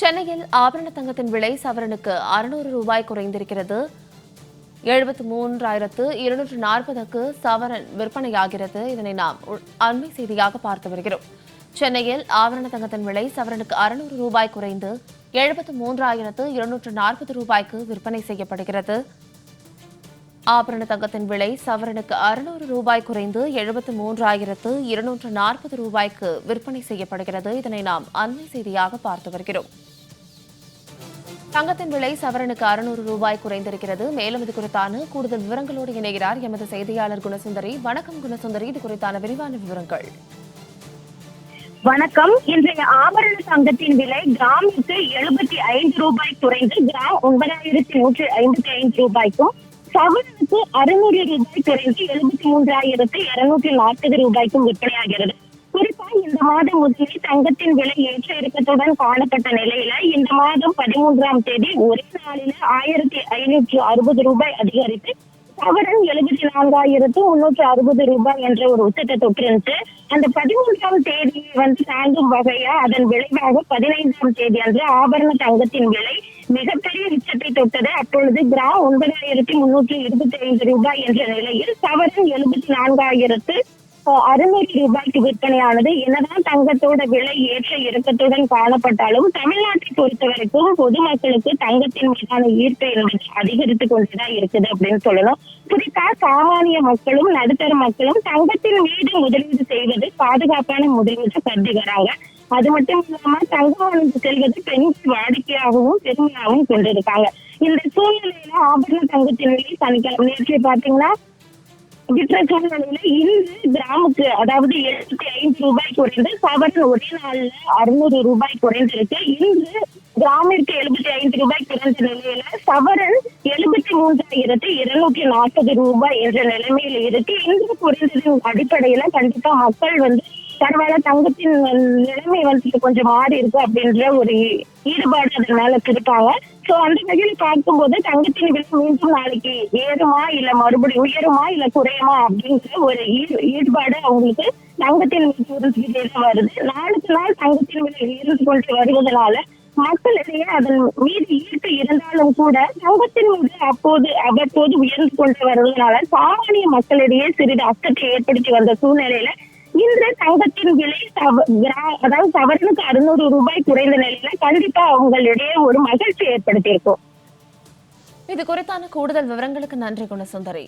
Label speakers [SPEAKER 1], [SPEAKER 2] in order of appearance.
[SPEAKER 1] சென்னையில் ஆபரண தங்கத்தின் விலை சவரனுக்கு அறுநூறு ரூபாய் குறைந்திருக்கிறது. எழுபத்து மூன்றாயிரத்து இருநூற்று நாற்பதுக்கு சவரன் விற்பனையாகிறது. இதனை நாம் அண்மை செய்தியாக பார்த்து வருகிறோம். சென்னையில் ஆபரண தங்கத்தின் விலை சவரனுக்கு அறுநூறு ரூபாய் குறைந்து எழுபத்து மூன்றாயிரத்து இருநூற்று நாற்பது ரூபாய்க்கு விற்பனை செய்யப்படுகிறது. ஆபரண தங்கத்தின் விலை சவரனுக்கு அறுநூறு ரூபாய் குறைந்து எழுபத்து மூன்றாயிரத்து இருநூற்று நாற்பது ரூபாய்க்கு விற்பனை செய்யப்படுகிறது. இதனை நாம் அண்மை செய்தியாக பார்த்து வருகிறோம். தங்கத்தின் விலை சவரனுக்கு அறுநூறு ரூபாய் குறைந்திருக்கிறது. மேலும் இது குறித்தான கூடுதல் விவரங்களோடு இணைகிறார் எமது செய்தியாளர் குணசுந்தரி. வணக்கம் குணசுந்தரி. இது குறித்தான விரிவான விவரங்கள்.
[SPEAKER 2] வணக்கம். இன்றைய ஆபரண தங்கத்தின் விலை கிராமுக்கு எழுபத்தி ஐந்து ரூபாய் குறைந்து கிராம் ஒன்பதாயிரத்தி நூற்றி ஐம்பத்தி ஐந்து ரூபாய்க்கும் சவரனுக்கு அறுநூறு ரூபாய் குறைந்து எழுபத்தி மூன்றாயிரத்தி இருநூற்றி நாற்பது ரூபாய்க்கும் விற்பனையாகிறது. குறிப்பா இந்த மாதம் முதலில் தங்கத்தின் விலை ஏற்ற இறக்கத்துடன் காணப்பட்ட நிலையில இந்த மாதம் பதிமூன்றாம் தேதி ஒரே நாளில ஆயிரத்தி ஐநூற்று அறுபது ரூபாய் அதிகரித்து சவரன் எழுபத்தி நான்காயிரத்து முன்னூற்று அறுபது ரூபாய் என்ற ஒரு உச்சத்தை தொட்டிருந்துச்சு அந்த பதிமூன்றாம் தேதியை வந்து தாங்கும் வகையா அதன் விளைவாக பதினைந்தாம் தேதி அன்று ஆபரண தங்கத்தின் விலை மிகப்பெரிய உச்சத்தை தொட்டது. அப்பொழுது கிராம் ஒன்பதாயிரத்தி முன்னூற்றி இருபத்தி ஐந்து ரூபாய் என்ற நிலையில் சவரன் எழுபத்தி நான்காயிரத்து அறுநூறு ரூபாய்க்கு விற்பனையானது. என்னதான் தங்கத்தோட விலை ஏற்ற இறக்கத்துடன் காணப்பட்டாலும் தமிழ்நாட்டை பொறுத்த வரைக்கும் பொதுமக்களுக்கு தங்கத்தின் மீதான ஈர்ப்பு அதிகரித்துக் அதிகரித்து கொண்டுதான் இருக்குது அப்படின்னு சொல்லணும். குறிப்பா சாமானிய மக்களும் நடுத்தர மக்களும் தங்கத்தின் மீது முதலீடு செய்வது பாதுகாப்பான முதலீடு கருதுகிறாங்க அது மட்டும் இல்லாம தங்கம் செல்வது பெண் வாடிக்கையாகவும் பெருமையாகவும் கொண்டிருக்காங்க. இந்த சூழ்நிலையில ஆபரண தங்கத்தின் விலை சனிக்கிழமை நேற்று பாத்தீங்கன்னா விற்ற சூழ்நிலையில இன்று கிராமுக்கு அதாவது எழுபத்தி ஐந்து ரூபாய் குறைந்து சவரன் ஒரே நாள்ல அறுநூறு ரூபாய் குறைந்திருக்கு. இன்று கிராமிற்கு எழுபத்தி ஐந்து ரூபாய் குறைந்த நிலையில சவரன் எழுபத்தி மூன்றாயிரத்தி இருநூத்தி நாற்பது ரூபாய் என்ற நிலைமையில இருக்கு. இன்று குறைந்ததின் அடிப்படையில கண்டிப்பா மக்கள் வந்து பரவாயில்ல தங்கத்தின் நிலைமை வந்து கொஞ்சம் மாறி இருக்கு அப்படின்ற ஒரு ஈடுபாடு அதன் மேல இருக்காங்க சோ அந்த வகையில் பார்க்கும்போது தங்கத்தின் விலை மீண்டும் நாளைக்கு ஏறுமா இல்ல மறுபடியும் உயருமா இல்ல குறையுமா அப்படின்ற ஒரு ஈடுபாடு அவங்களுக்கு தங்கத்தின் மீது இருந்துகிட்டே வருது. நாளுக்கு நாள் தங்கத்தின் விலை இருந்து கொண்டு வருவதனால மக்களிடையே அதன் மீது ஈர்ப்பு இருந்தாலும் கூட சமூகத்தின் மீது அப்போது அவ்வப்போது உயர்ந்து கொண்டு வருவதனால சாமானிய மக்களிடையே சிறிது அச்சத்தை ஏற்படுத்தி வந்த சூழ்நிலையில இன்று தங்கத்தின் விலை அதாவது சவரனுக்கு அறுநூறு ரூபாய் குறைந்த நிலையில கண்டிப்பா அவங்களிடையே ஒரு மகிழ்ச்சி ஏற்படுத்தியிருக்கும்.
[SPEAKER 1] இது குறித்தான கூடுதல் விவரங்களுக்கு நன்றி குணசுந்தரி.